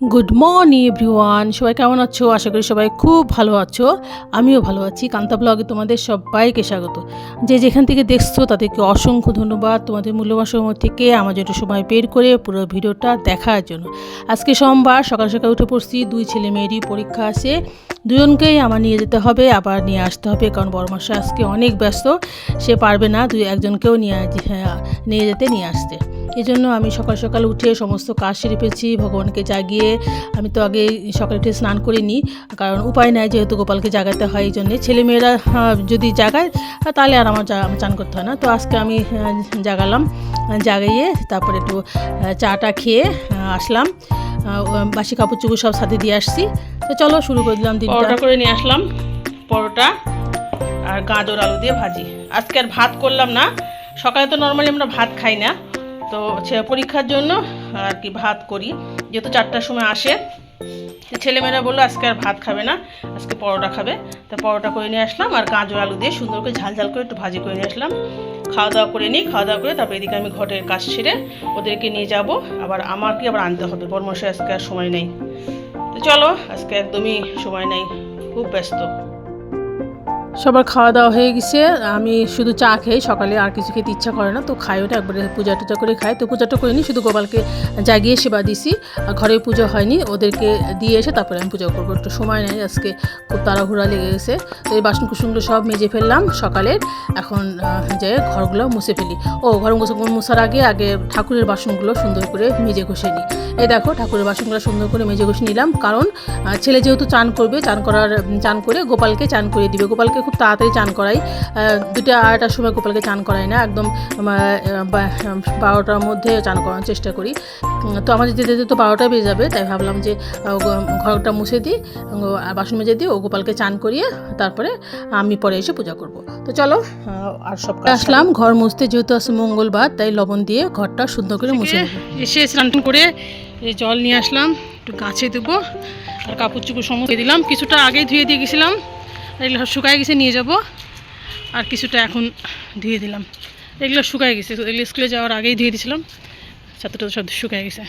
Good morning everyone সবাই কেমন আছো? আশা করি সবাই খুব ভালো আছো। আমিও ভালো আছি। কান্তা ব্লগে তোমাদের সবাইকে স্বাগত। যে যেখান থেকে দেখছ তাদেরকে অসংখ্য ধন্যবাদ। তোমাদের মূল্যবান সময় থেকে আমার জন্য সময় বের করে পুরো ভিডিওটা দেখার জন্য। আজকে সোমবার সকাল সকাল উঠে পড়ছি। দুই ছেলে মেয়েরই পরীক্ষা আছে। দুজনকেই আমার নিয়ে যেতে হবে আবার নিয়ে আসতে হবে কারণ বড় মাসে আজকে অনেক ব্যস্ত। সে পারবে না দুই একজনকেও নিয়ে হ্যাঁ, নিয়ে যেতে নিয়ে আসতে। এই জন্য আমি সকাল সকাল উঠে সমস্ত কাজ সেরে পেয়েছি ভগবানকে জাগিয়ে। আমি তো আগে সকালে উঠে স্নান করে নিই কারণ উপায় নাই যেহেতু গোপালকে জাগাতে হয় এই জন্যে ছেলেমেয়েরা যদি জাগায় তাহলে আর আমার চান করতে হয় না। তো আজকে আমি জাগালাম আহ, জাগাইয়ে তারপরে একটু চাটা খেয়ে আসলাম। বাসি কাপড় চুপড় সব সাথে দিয়ে আসছি। তো চলো শুরু করে দিলাম পরোটা করে নিয়ে আসলাম পরোটা আর গাজর আলু দিয়ে ভাজি। আজকে আর ভাত করলাম না সকালে তো নর্মালি আমরা ভাত খাই না। তো ছে- পরীক্ষার জন্য আর কি ভাত করি। যেহেতু চারটার সময় আসে ছেলেমেয়েরা বলল আজকে আর ভাত খাবে না, আজকে পরোটা খাবে। তো পরোটা করে নিয়ে আসলাম আর গাজর আলু দিয়ে সুন্দর করে ঝাল ঝাল করে একটু ভাজি করে নিয়ে আসলাম। খাওয়া দাওয়া করে নিই, খাওয়া দাওয়া করে তারপর এদিকে আমি ঘরের কাজ সেরে ওদেরকে নিয়ে যাব। আবার আমাকে আবার আনতে হবে? বর্মশাই আজকে আর সময় নেই। তো চলো, আজকে একদমই সময় নেই, খুব ব্যস্ত। সবার খাওয়া দাওয়া হয়ে গেছে। আমি শুধু চা খেয়ে সকালে আর কিছু খেতে ইচ্ছা করে না, তো খাই ওটা একবারে পূজা টুজা করে খাই। তো পূজাটা করিনি, শুধু গোপালকে জাগিয়ে সেবা দিছি। ঘরে পুজো হয়নি, ওদেরকে দিয়ে এসে তারপরে আমি পূজা করব। একটু সময় নেই, আজকে খুব তাড়াহুড়া লেগে গেছে। তো এই বাসন কুসনগুলো সব মেজে ফেললাম সকালের। এখন যে ঘরগুলো মুছে ফেলি। ও, ঘর মুছে মুছার আগে আগে ঠাকুরের বাসনগুলো সুন্দর করে মেজে ঘষে নিই। এই দেখো, ঠাকুরের বাসনগুলো সুন্দর করে মেজে ঘষে নিলাম। কারণ ছেলে যেহেতু চান করবে, চান করার চান করে গোপালকে চান করে দিবে। গোপালকে খুব তাড়াতাড়ি চান করাই। দুটো আড়াইটার সময় গোপালকে চান করাই না একদম বারোটার মধ্যে চান করানোর চেষ্টা করি। তো আমাদের যেতে যেতে তো বারোটা বেজে যাবে তাই ভাবলাম যে ঘরটা মুছে দিই আর বাসন মেজে দিই ও গোপালকে চান করিয়ে তারপরে আমি পরে এসে পূজা করব। তো চলো আর সব আসলাম ঘর মুছতে যেহেতু আছে মঙ্গলবার তাই লবণ দিয়ে ঘরটা সুন্দর করে মুছে এসে স্নান করে এই জল নিয়ে আসলাম একটু গাছে দেবো আর কাপড় চুপড় সমস্ত দিলাম কিছুটা আগেই ধুয়ে দিয়ে গেছিলাম। এগুলো শুকায় গেছে, নিয়ে যাব। আর কিছুটা এখন ধুয়ে দিলাম। এগুলো শুকায় গেছে, এগুলো স্কুলে যাওয়ার আগেই ধুয়ে দিয়েছিলাম ছাত্রটা সব শুকায় গেছে।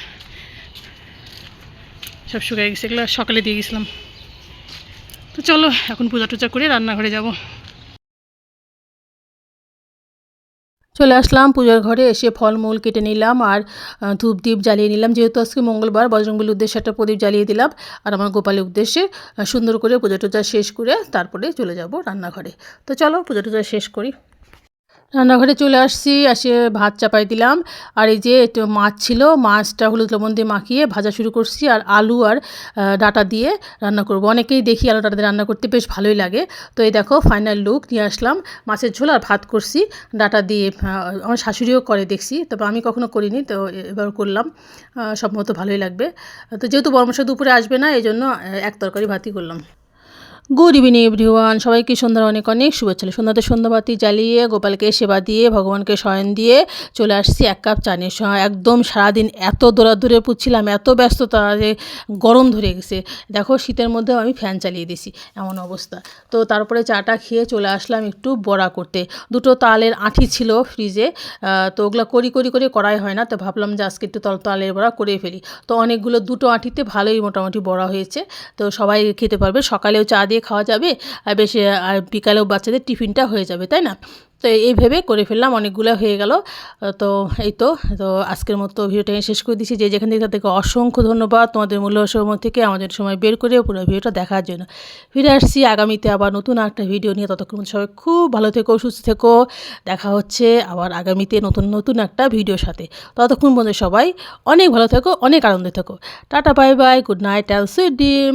সব শুকায় গেছে, এগুলো সকালে দিয়ে গেছিলাম। তো চলো, এখন পূজা টুজা করে রান্নাঘরে যাব। চলে আসলাম পূজার ঘরে, এসে ফলমূল কেটে নিলাম আর ধূপ দ্বীপ জ্বালিয়ে নিলাম। যেহেতু আজকে মঙ্গলবার, বজরংবলীর উদ্দেশ্যে একটা প্রদীপ জ্বালিয়ে দিলাম আর আমার গোপালের উদ্দেশ্যে সুন্দর করে পূজা টুজা শেষ করে তারপরে চলে যাব রান্নাঘরে। তো চলো পূজা টুজা শেষ করি। রান্নাঘরে চলে আসছি আসে ভাত চাপাই দিলাম। আর এই যে একটু মাছ ছিল, মাছটা হলুদ লবণ দিয়ে মাখিয়ে ভাজা শুরু করছি আর আলু আর ডাটা দিয়ে রান্না করব। অনেকেই দেখি আলু ডাটা দিয়ে রান্না করতে বেশ ভালোই লাগে। তো এই দেখো ফাইনাল লুক নিয়ে আসলাম। মাছের ঝোল আর ভাত করছি। ডাটা দিয়ে আমার শাশুড়িও করে দেখছি, তবে আমি কখনো করিনি, তো এবার করলাম। মতো ভালোই লাগবে। তো যেহেতু বর্মশা দুপুরে আসবে না, এই জন্য এক তরকারি ভাতই করলাম। গুড ইভিনিং এভরিওয়ান সবাইকে সন্ধ্যার অনেক অনেক শুভেচ্ছা। সন্ধ্যাতে সন্ধ্যাবাতি জ্বালিয়ে, গোপালকে সেবা দিয়ে, ভগবানকে শয়ন দিয়ে চলে আসছি এক কাপ চা নিয়ে। একদম সারাদিন এত দৌড়াদৌড়ে পুচ্ছিলাম, এত ব্যস্ততা যে গরম ধরে গেছে। দেখো, শীতের মধ্যেও আমি ফ্যান চালিয়ে দিছি। এমন অবস্থা। তো তারপরে চাটা খেয়ে চলে আসলাম একটু বড়া করতে। দুটো তালের আঁঠি ছিল ফ্রিজে তো ওগুলো করি করি করে করাই হয় না, তো ভাবলাম যে আজকে একটু তল তালের বড়া করে ফেলি। তো অনেকগুলো দুটো আঁঠিতে ভালোই মোটামুটি বড়া হয়েছে। তো সবাই খেতে পারবে। সকালেও চা দিয়ে খাওয়া যাবে, আর বেশি আর বিকালেও বাচ্চাদের টিফিনটা হয়ে যাবে, তাই না? তো এই ভেবে করে ফেললাম, অনেকগুলো হয়ে গেল। তো এই তো তো আজকের মতো ভিডিওটা শেষ করে দিচ্ছি। যে যেখান থেকে তাদেরকে অসংখ্য ধন্যবাদ তোমাদের মূল্য সময় থেকে আমাদের সময় বের করে পুরো ভিডিওটা দেখার জন্য। ফিরে আসছি আগামীতে আবার নতুন একটা ভিডিও নিয়ে। ততক্ষণ সবাই খুব ভালো থেকো, সুস্থ থেকো। দেখা হচ্ছে আবার আগামীতে নতুন নতুন একটা ভিডিওর সাথে। ততক্ষণ পর্যন্ত সবাই অনেক ভালো থেকো, অনেক আনন্দে থেকো। Tata, bye bye, good night, all sweet dream.